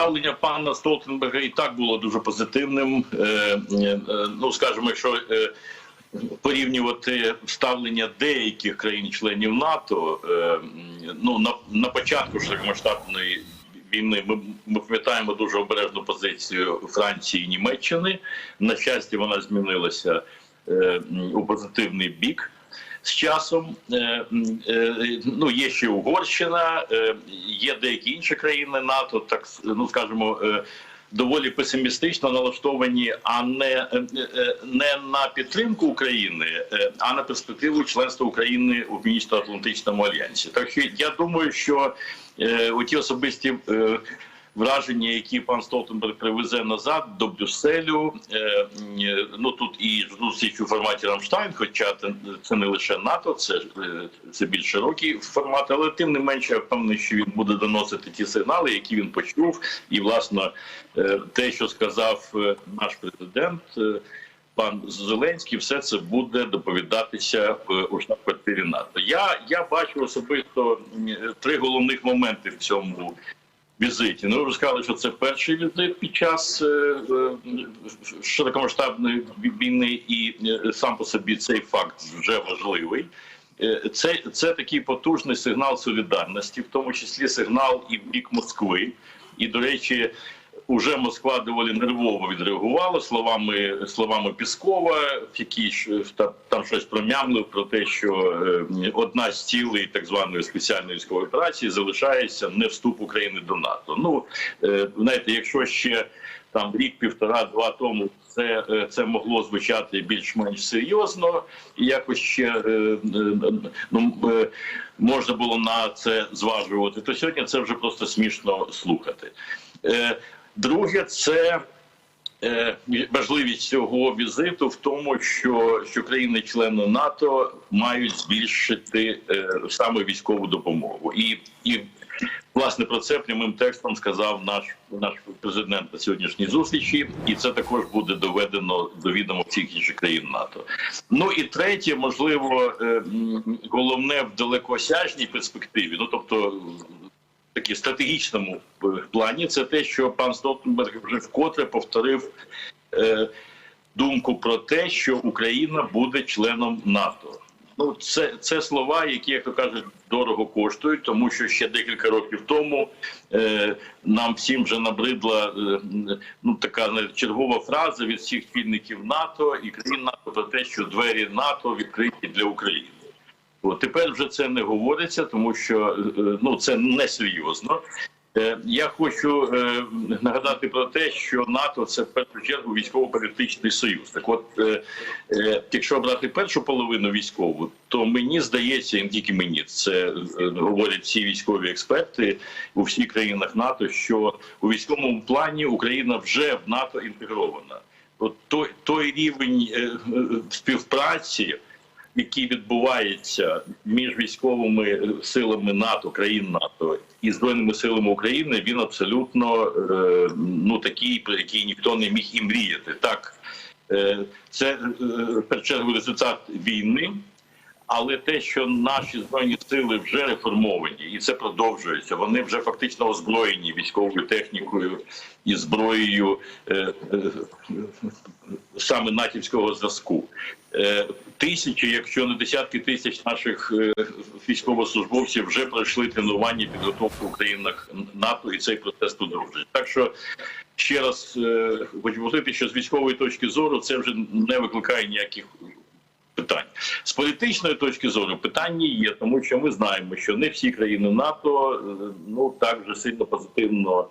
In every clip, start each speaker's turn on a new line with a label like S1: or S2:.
S1: ставлення пана Столтенберга і так було дуже позитивним. Е, е, е, Ну скажімо, е, порівнювати ставлення деяких країн-членів НАТО, ну на, на початку широкомасштабної війни ми, ми пам'ятаємо дуже обережну позицію Франції і Німеччини. На щастя, вона змінилася у позитивний бік. З часом е, е, ну є ще Угорщина, е, є деякі інші країни НАТО, так ну скажімо, доволі песимістично налаштовані, а не, не на підтримку України, а на перспективу членства України у Північно-Атлантичному альянсі. Так що я думаю, що оті особисті. Враження, які пан Столтенберг привезе назад до Брюсселю. Е, е, ну тут і зустріч у форматі Рамштайн, хоча це, не лише НАТО, це, е, це більш широкий формат, але тим не менше я впевнений, що він буде доносити ті сигнали, які він почув. І власне те, що сказав наш президент. Пан Зеленський, все це буде доповідатися у штаб-квартирі НАТО. Я, я бачу особисто три головних моменти в цьому візиті. Ну, ви сказали, що це перший візит під час е, е, широкомасштабної війни, і е, сам по собі цей факт вже важливий. Е, Це, це такий потужний сигнал солідарності, в тому числі сигнал і в бік Москви. І, до речі, уже Москва доволі нервово відреагувала словами словами Піскова, та- там щось промямлив про те, що е, одна з цілей так званої спеціальної військової операції залишається не вступ України до НАТО. Ну е, знаєте, якщо ще там рік, півтора, два тому це, е, це могло звучати більш-менш серйозно, і якось ще ну, можна було на це зважувати. То сьогодні це вже просто смішно слухати. Друге, це е, важливість цього візиту в тому, що, що країни-члени НАТО мають збільшити е, саме військову допомогу. І, і власне про це прямим текстом сказав наш наш президент на сьогоднішній зустрічі, і це також буде доведено до відома всіх інших країн НАТО. Ну і третє, можливо, е, головне в далекосяжній перспективі, ну тобто такі стратегічному е, плані, це те, що пан Столтенберг вже вкотре повторив е, думку про те, що Україна буде членом НАТО. Ну, це, це слова, які, як то кажуть, дорого коштують, тому що ще декілька років тому е, нам всім вже набридла е, ну така знаєте, чергова фраза від всіх спільників НАТО і країн НАТО про те, що двері НАТО відкриті для України. От тепер вже це не говориться, тому що е, ну це несерйозно. Е, Я хочу е, нагадати про те, що НАТО це в першу чергу військово-політичний союз. Так, от якщо брати першу половину військову, то мені здається, і не тільки мені це говорять всі військові експерти у всіх країнах НАТО, що у військовому плані Україна вже в НАТО інтегрована. От той, той рівень співпраці який відбувається між військовими силами НАТО, країн НАТО і збройними силами України, він абсолютно е, ну такий, про який ніхто не міг і мріяти. Так е, це е, першу чергу результат війни. Але те, що наші збройні сили вже реформовані, і це продовжується. Вони вже фактично озброєні військовою технікою і зброєю е, е, саме натівського зразку. Е, тисячі, якщо не десятки тисяч наших е, військовослужбовців вже пройшли тренування підготовку в країнах НАТО, і цей процес продовжується. Так що ще раз е, хочу говорити, що з військової точки зору це вже не викликає ніяких питань. З політичної точки зору питання є, тому що ми знаємо, що не всі країни НАТО е, ну так вже сильно позитивно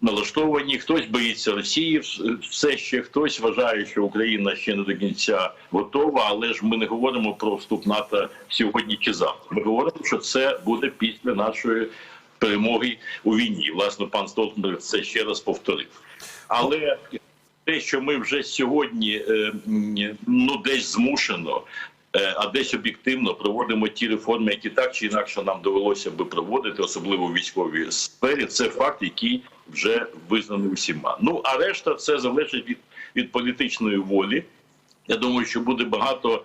S1: налаштовані. Хтось боїться Росії, все ще хтось вважає, що Україна ще не до кінця готова. Але ж ми не говоримо про вступ НАТО сьогодні чи завтра. Ми говоримо, що це буде після нашої перемоги у війні. Власне, пан Столтенберг це ще раз повторив. Але те, що ми вже сьогодні е, ну десь змушено. е, А десь об'єктивно проводимо ті реформи, які так чи інакше нам довелося би проводити, особливо в військовій сфері. Це факт, який вже визнаний усіма. Ну а решта це залежить від, від політичної волі. Я думаю, що буде багато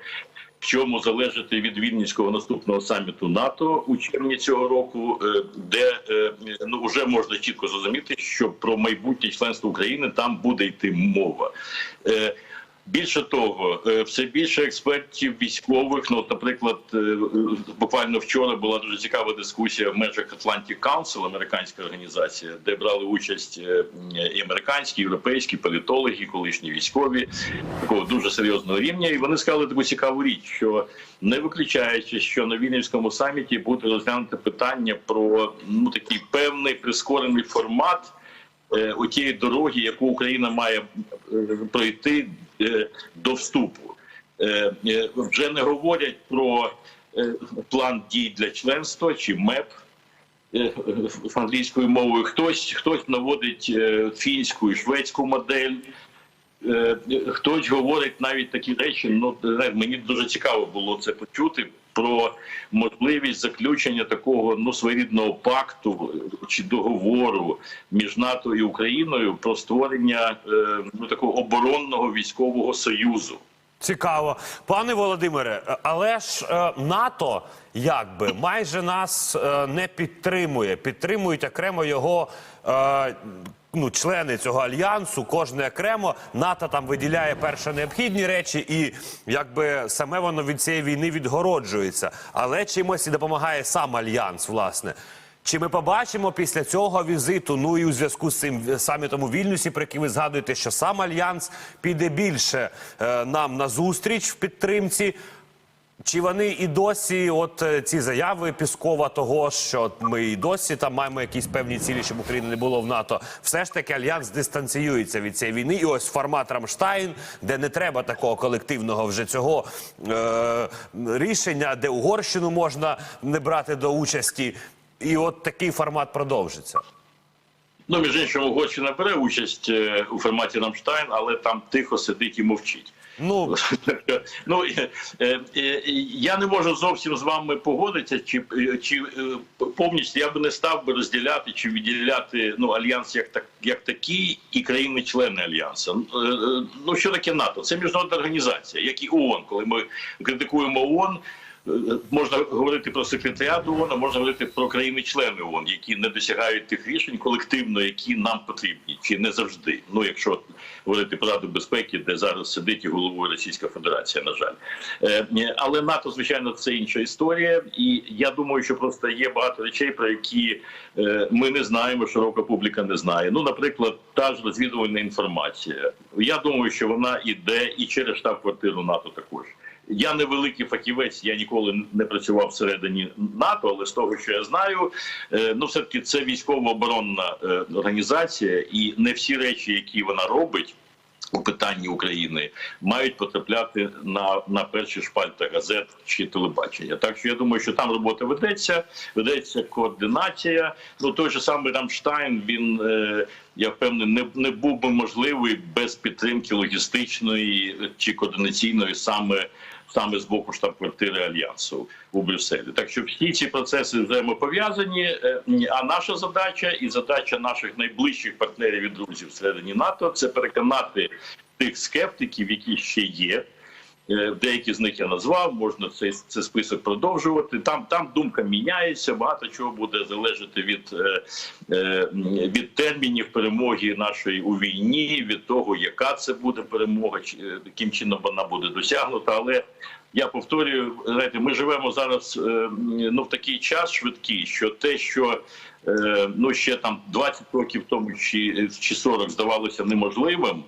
S1: в чому залежати від Вільнюського наступного саміту НАТО у червні цього року, е, де е, ну вже можна чітко зрозуміти, що про майбутнє членство України там буде йти мова. Більше того, е, все більше експертів військових. Ну, наприклад, е, е, буквально вчора була дуже цікава дискусія в межах Atlantic Council, американська організація, де брали участь і американські, і європейські політологи, колишні військові такого дуже серйозного рівня. І вони сказали таку цікаву річ, що не виключаючи, що на Вільнюському саміті буде розглянути питання про ну такий певний прискорений формат у тієї дороги, яку Україна має е, пройти е, до вступу. Е, е, Вже не говорять про е, план дій для членства чи МЕП е, англійською мовою. Хтось хтось наводить е, фінську і шведську модель. Е, Хтось говорить навіть такі речі. Ну мені дуже цікаво було це почути про можливість заключення такого ну своєрідного пакту чи договору між НАТО і Україною про створення е, ну такого оборонного військового союзу.
S2: Цікаво, пане Володимире, е, але ж е, НАТО якби майже нас е, не підтримує. Підтримують окремо його е, ну, члени цього альянсу, кожне окремо. НАТО там виділяє перше необхідні речі, і якби саме воно від цієї війни відгороджується. Але чимось і допомагає сам альянс, власне. Чи ми побачимо після цього візиту, ну і у зв'язку з цим самітом у Вільнюсі, про який ви згадуєте, що сам альянс піде більше е, нам на зустріч в підтримці? Чи вони і досі, от е, ці заяви Піскова, того що ми і досі там маємо якісь певні цілі, щоб України не було в НАТО, все ж таки альянс дистанціюється від цієї війни, і ось формат Рамштайн, де не треба такого колективного вже цього е- рішення, де Угорщину можна не брати до участі, і от такий формат продовжиться.
S1: Ну, між іншим, Угорщина бере участь е, у форматі Рамштайн, але там тихо сидить і мовчить.
S2: Ну
S1: Ну е, е, е, я не можу зовсім з вами погодитися, чи, чи повністю я би не став би розділяти чи відділяти ну альянс як так як такий і країни-члени альянсу. Ну що таке НАТО? Це міжнародна організація, як і ООН. Коли ми критикуємо ООН, можна говорити про секретаріат ООН, а можна говорити про країни-члени ООН, які не досягають тих рішень колективно, які нам потрібні, чи не завжди. Ну якщо говорити про Раду безпеки, де зараз сидить і головує Російська Федерація, на жаль. Е, Але НАТО, звичайно, це інша історія, і я думаю, що просто є багато речей, про які е, ми не знаємо, широка публіка не знає. Ну, наприклад, та ж розвідувальна інформація. Я думаю, що вона іде і через штаб-квартиру НАТО також. Я не великий фахівець, я ніколи не працював всередині НАТО, але з того, що я знаю, е, ну все таки це військово-оборонна е, організація, і не всі речі, які вона робить. У питанні України мають потрапляти на, на перші шпальти газет чи телебачення. Так що я думаю, що там робота ведеться, ведеться координація. Ну той же самий Рамштайн. Він е, я впевнений, не, не був би можливий без підтримки логістичної чи координаційної саме саме з боку штаб-квартири альянсу у Брюсселі. Так що всі ці процеси взаємопов'язані. е, А наша задача і задача наших найближчих партнерів і друзів всередині НАТО це переконати тих скептиків, які ще є. Е, Деякі з них я назвав, можна цей, цей список продовжувати. Там там думка міняється. Багато чого буде залежати від, е, е, від термінів перемоги нашої у війні, від того, яка це буде перемога, яким чином вона буде досягнута. Але я повторюю, знаєте, ми живемо зараз ну в такий час швидкий, що те, що ну ще там 20 років тому чи 40 здавалося неможливим.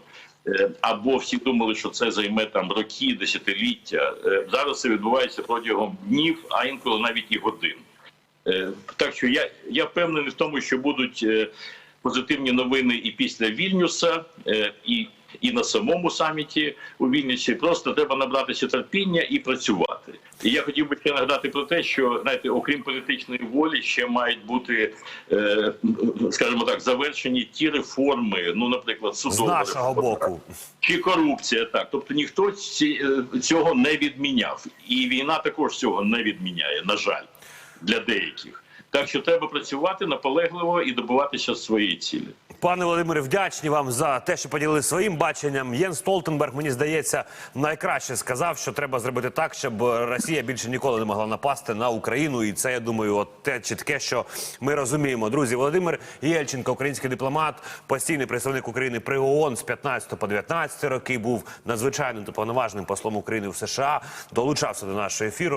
S1: Е, Або всі думали, що це займе там роки, десятиліття. Е, Зараз це відбувається протягом днів, а інколи навіть і годин. Е, Так що я, я впевнений в тому, що будуть позитивні новини і після Вільнюса, і, і на самому саміті у Вільнюсі. Просто треба набратися терпіння і працювати. І я хотів би ще нагадати про те, що знаєте, окрім політичної волі, ще мають бути, е, скажімо так, завершені ті реформи, ну, наприклад,
S2: з
S1: судова
S2: нашого
S1: реформа
S2: боку.
S1: чи корупція, так тобто ніхто ці, е, цього не відміняв, і війна також цього не відміняє, на жаль, для деяких. Так що треба працювати наполегливо і добиватися своєї цілі.
S2: Пане Володимире, вдячні вам за те, що поділили своїм баченням. Єн Столтенберг, мені здається, найкраще сказав, що треба зробити так, щоб Росія більше ніколи не могла напасти на Україну. І це я думаю, от те чітке, що ми розуміємо. Друзі, Володимир Єльченко, український дипломат, постійний представник України при ООН з 15 по 19 роки, був надзвичайним та повноважним послом України в США. Долучався до нашого ефіру.